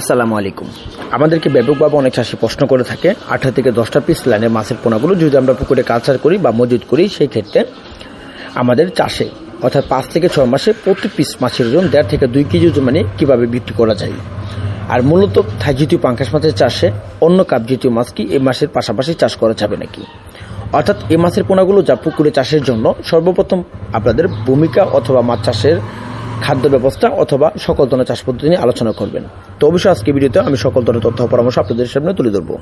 আসসালামু আলাইকুম। আমাদেরকে ব্যাপকভাবে অনেক চাষি প্রশ্ন করে থাকে। আঠারো থেকে দশটা পিস লাইনের মাছের পোনাগুলো যদি আমরা পুকুরে কালচার করি বা মজুদ করি, সেই ক্ষেত্রে আমাদের চাষে, অর্থাৎ পাঁচ থেকে ছয় মাসে প্রতি পিস মাছের ওজন দেড় থেকে দুই কেজি ওজন মানে কীভাবে বিক্রি করা যায়? আর মূলত থাই জাতীয় পাঙ্কাশ মাছের চাষে অন্য কাপ জাতীয় মাছ কি এ মাসের পাশাপাশি চাষ করা যাবে নাকি? অর্থাৎ এ মাছের পোনাগুলো যা পুকুরে চাষের জন্য সর্বপ্রথম আপনাদের ভূমিকা অথবা মাছ চাষের খাদ্য ব্যবস্থা অথবা সকল ধরনের চাষ পদ্ধতি নিয়ে আলোচনা করবেন। তো অবশ্যই আজকে ভিডিওতে আমি সকল ধরনের তথ্য পরামর্শ আপনাদের সামনে তুলে ধরবো।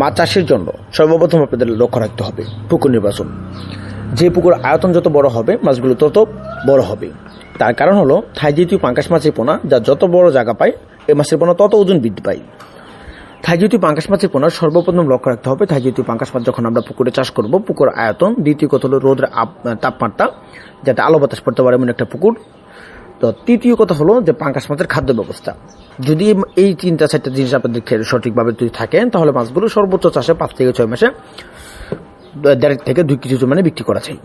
মাছ চাষের জন্য সর্বপ্রথম আপনাদের লক্ষ্য রাখতে হবে পুকুর নির্বাচন। যে পুকুর আয়তন যত বড় হবে, মাছগুলো তত বড় হবে। তার কারণ হলো, থাই জাতীয় পাঙ্কাশ মাছের পোনা যা যত বড় জায়গা পায় এই মাছের পোনা তত ওজন বৃদ্ধি পায়। থাই জাতীয় পাঙ্কাশ মাছের পোনা সর্বপ্রথম লক্ষ্য রাখতে হবে, থাই জাতীয় পাঙ্কাশ মাছ যখন আমরা পুকুরে চাষ করব, পুকুর আয়তন দ্বিতীয় কথা হলো রোদের তাপমাত্রা, যাতে আলো বাতাস পড়তে পারে এমন একটা পুকুর। তো তৃতীয় কথা হলো যে পাঙ্কাশ মাছের খাদ্য ব্যবস্থা। যদি এই তিনটা, চারটা জিনিস আপনাদের সঠিকভাবে যদি থাকেন, তাহলে মাছগুলো সর্বোচ্চ চাষে পাঁচ থেকে ছয় মাসে দেড় থেকে দুই কেজি মানে বিক্রি করা যায়।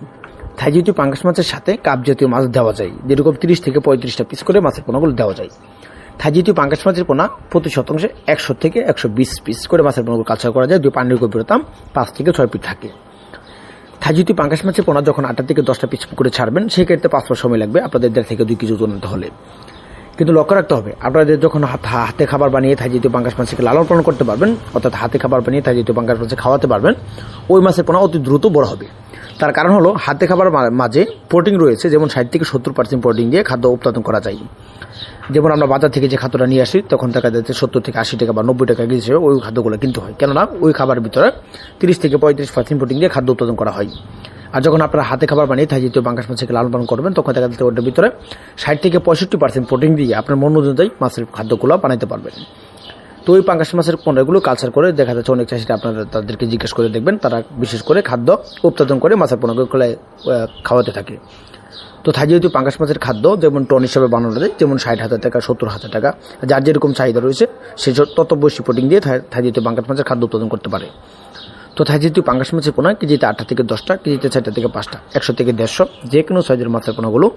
থাই জাতীয় পাঙ্কাশ মাছের সাথে কাপ জাতীয় মাছ দেওয়া যায়, যেরকম তিরিশ থেকে পঁয়ত্রিশটা পিস করে মাছের পোনাগুলো দেওয়া যায়। থাই জাতীয় পাঙ্কাশ মাছের পোনা প্রতি শতাংশে একশো থেকে একশো বিশ পিস করে মাছের পোনাগুলো কালচার করা যায় দুই পানির গভীরতা পাঁচ থেকে ছয় ফিট থাকে। থাইজুতি পাঙ্কাশ মাছের পোনা যখন আটটা থেকে দশটা পিস করে ছাড়বেন সেক্ষেত্রে পাঁচ মাস সময় লাগবে। আপনাদের দেড় থেকে দুই কেজি ওজন হলে। কিন্তু লক্ষ্য রাখতে হবে, আপনাদের যখন হাত- খাবার বানিয়ে থাইজিত পাঙ্কাশ মাছকে লালন পালন করতে পারবেন, অর্থাৎ হাতে খাবার বানিয়ে থাইজিত পাঙ্কাশ মাছে খাওয়াতে পারবেন, ওই মাছের পোনা অতি দ্রুত বড় হবে। তার কারণ হলো, হাতে খাবার মাঝে প্রোটিন রয়েছে, যেমন ষাট থেকে সত্তর পার্সেন্ট প্রোটিন দিয়ে খাদ্য উৎপাদন করা যায়। যেমন আমরা বাজার থেকে যে খাদ্যটা নিয়ে আসি, তখন দেখা যাচ্ছে সত্তর থেকে আশি টাকা বা নব্বই টাকা হিসেবে ওই খাদ্যগুলো কিনতে হয়। কেননা, ওই খাবারের ভিতরে তিরিশ থেকে পঁয়ত্রিশ পার্সেন্ট প্রোটিন দিয়ে খাদ্য উৎপাদন করা হয়। আর যখন আপনারা হাতে খাবার বানিয়ে থাই জাতীয় বাঙ্কাশ মাছকে লালন পালন করবেন, তখন দেখা যাচ্ছে ওটার ভিতরে ষাট থেকে পঁয়ষট্টি পার্সেন্ট প্রোটিন দিয়ে আপনার মন অনুযায়ী মাছের খাদ্যগুলো বানাইতে পারবেন। তো ওই পাঙ্কাশ মাছের পণ্যগুলো কালচার করে দেখা যাচ্ছে অনেক চাষিরা আপনারা তাদেরকে জিজ্ঞেস করে দেখবেন, তারা বিশেষ করে খাদ্য উৎপাদন করে মাছের পণ্যগুলো খাওয়াতে থাকে। তো থাই যেহেতু পাঙ্কাশ মাছের খাদ্য যেমন টন হিসাবে বানানো যায়, যেমন ষাট হাজার টাকা, সত্তর হাজার টাকা, যার যেরকম চাহিদা রয়েছে, সে তত বেশি প্রোটিন দিয়ে থাই যেহেতু পাঙ্কাশ মাছের খাদ্য উৎপাদন করতে পারে। তো থাই যেহেতু পাঙ্গাস মাছের পোনা কেজিতে আটটা থেকে দশটা কেজিতে চারটা থেকে পাঁচটা, একশো থেকে দেড়শো যে কোনো সাইজের মাছের পোনাগুলো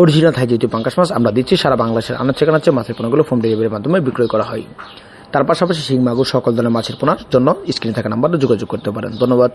অরিজিনাল থাই যেহেতু পাঙ্গাস মাছ, আমরা দিচ্ছি সারা বাংলাদেশের আনাচে কানাচে মাছের পোনাগুলো হোম ডেলিভারির মাধ্যমে বিক্রয় করা হয়। তার পাশাপাশি শিং মাগুর সকল ধরনের মাছের পোনার জন্য স্ক্রিনে থাকা নাম্বারে যোগাযোগ করতে পারেন। ধন্যবাদ।